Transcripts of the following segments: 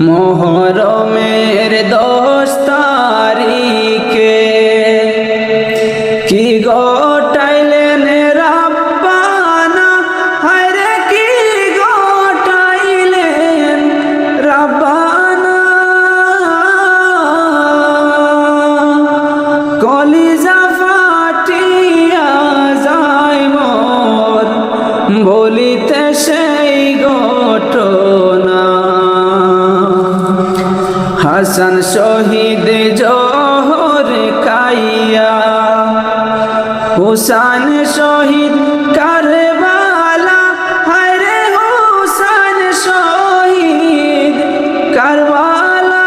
মোহরমের দশ তারিখে হাসান শহীদ জহর কাইয়া। হুসান শহীদ কারবালা হরে হুসান শহীদ কারবালা।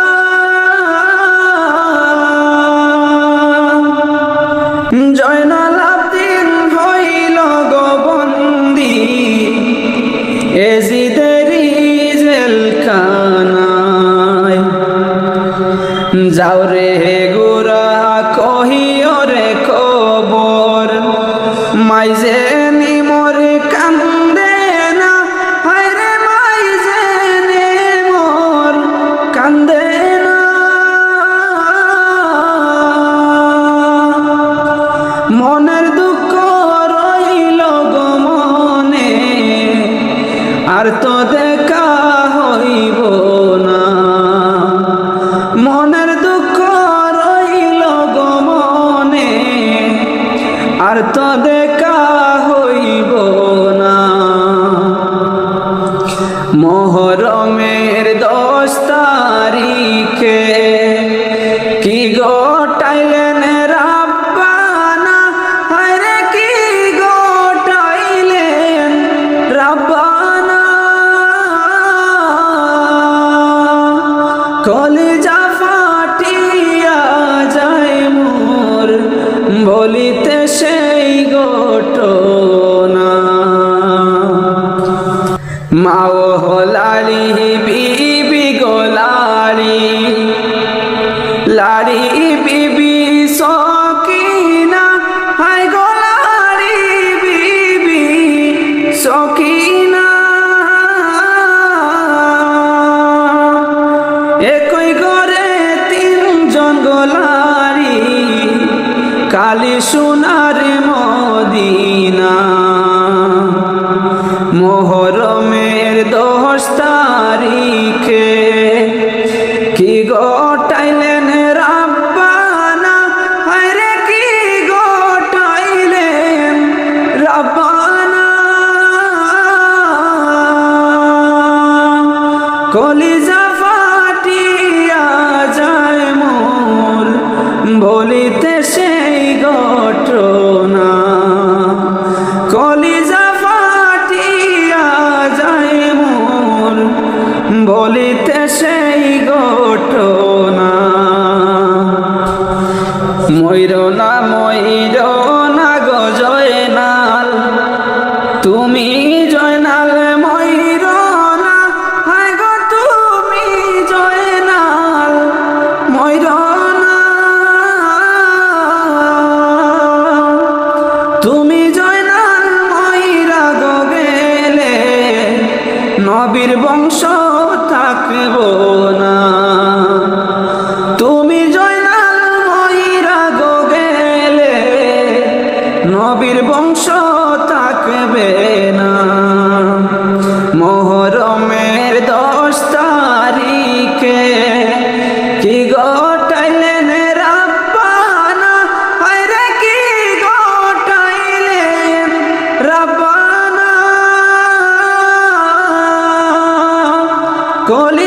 জয়নাল আব্দিন হইল গোবন্দি এজিদেরি জেলখানায় যাও রে গুরা, কহিও রে খবর মাইজে নিমর কান্দে না, হায় রে মাইজে নিমর কান্দে না। মনের দুঃখ রইল গো মনে, আর তো গোটাইলেন রাব্বানা, হায়রে কি গোটাইলেন রাব্বানা। কলিজা ফাটিয়া যায় মোর, বলিতে সেই ঘটনা মাও লালি বিবি গো লালি বিবি সকিনা হাই গো লালি বিবি সকিনা। একই ঘরে তিনজন গোলারি, কালি সোনার মদিনা। মোহরমের কলিজা নবীর বংশ থাকব না। তুমি জয়নাল ময়রা গো গেলে নবীর বংশ থাকবে না। কলিজা